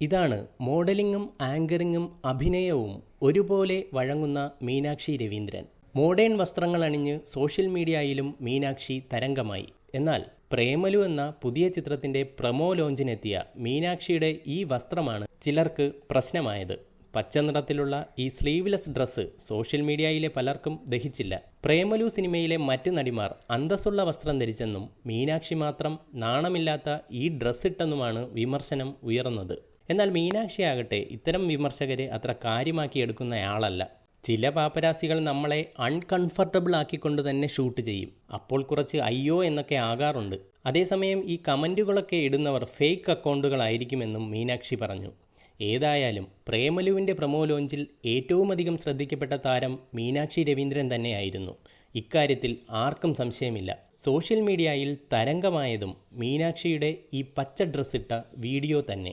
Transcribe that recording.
ഇതാണ് മോഡലിംഗും ആങ്കറിങ്ങും അഭിനയവും ഒരുപോലെ വഴങ്ങുന്ന മീനാക്ഷി രവീന്ദ്രൻ. മോഡേൺ വസ്ത്രങ്ങൾ അണിഞ്ഞ് സോഷ്യൽ മീഡിയയിലും മീനാക്ഷി തരംഗമായി. എന്നാൽ പ്രേമലു എന്ന പുതിയ ചിത്രത്തിന്റെ പ്രമോ ലോഞ്ചിനെത്തിയ മീനാക്ഷിയുടെ ഈ വസ്ത്രമാണ് ചിലർക്ക് പ്രശ്നമായത്. പച്ച നിറത്തിലുള്ള ഈ സ്ലീവ്ലെസ് ഡ്രസ്സ് സോഷ്യൽ മീഡിയയിലെ പലർക്കും ദഹിച്ചില്ല. പ്രേമലു സിനിമയിലെ മറ്റു നടിമാർ അന്തസ്സുള്ള വസ്ത്രം ധരിച്ചെന്നും മീനാക്ഷി മാത്രം നാണമില്ലാത്ത ഈ ഡ്രസ്സ് ഇട്ടെന്നുമാണ് വിമർശനം ഉയർന്നത്. എന്നാൽ മീനാക്ഷി ആകട്ടെ ഇത്തരം വിമർശകരെ അത്ര കാര്യമാക്കി എടുക്കുന്നയാളല്ല. ചില പാപ്പരാസികൾ നമ്മളെ അൺകംഫർട്ടബിൾ ആക്കിക്കൊണ്ട് തന്നെ ഷൂട്ട് ചെയ്യും. അപ്പോൾ കുറച്ച് അയ്യോ എന്നൊക്കെ ആകാറുണ്ട്. അതേസമയം ഈ കമന്റുകളൊക്കെ ഇടുന്നവർ ഫേക്ക് അക്കൗണ്ടുകളായിരിക്കുമെന്നും മീനാക്ഷി പറഞ്ഞു. ഏതായാലും പ്രേമലുവിന്റെ പ്രമോ ലോഞ്ചിൽ ഏറ്റവുമധികം ശ്രദ്ധിക്കപ്പെട്ട താരം മീനാക്ഷി രവീന്ദ്രൻ തന്നെയായിരുന്നു. ഇക്കാര്യത്തിൽ ആർക്കും സംശയമില്ല. സോഷ്യൽ മീഡിയയിൽ തരംഗമായതും മീനാക്ഷിയുടെ ഈ പച്ച ഡ്രസ്സിട്ട വീഡിയോ തന്നെ.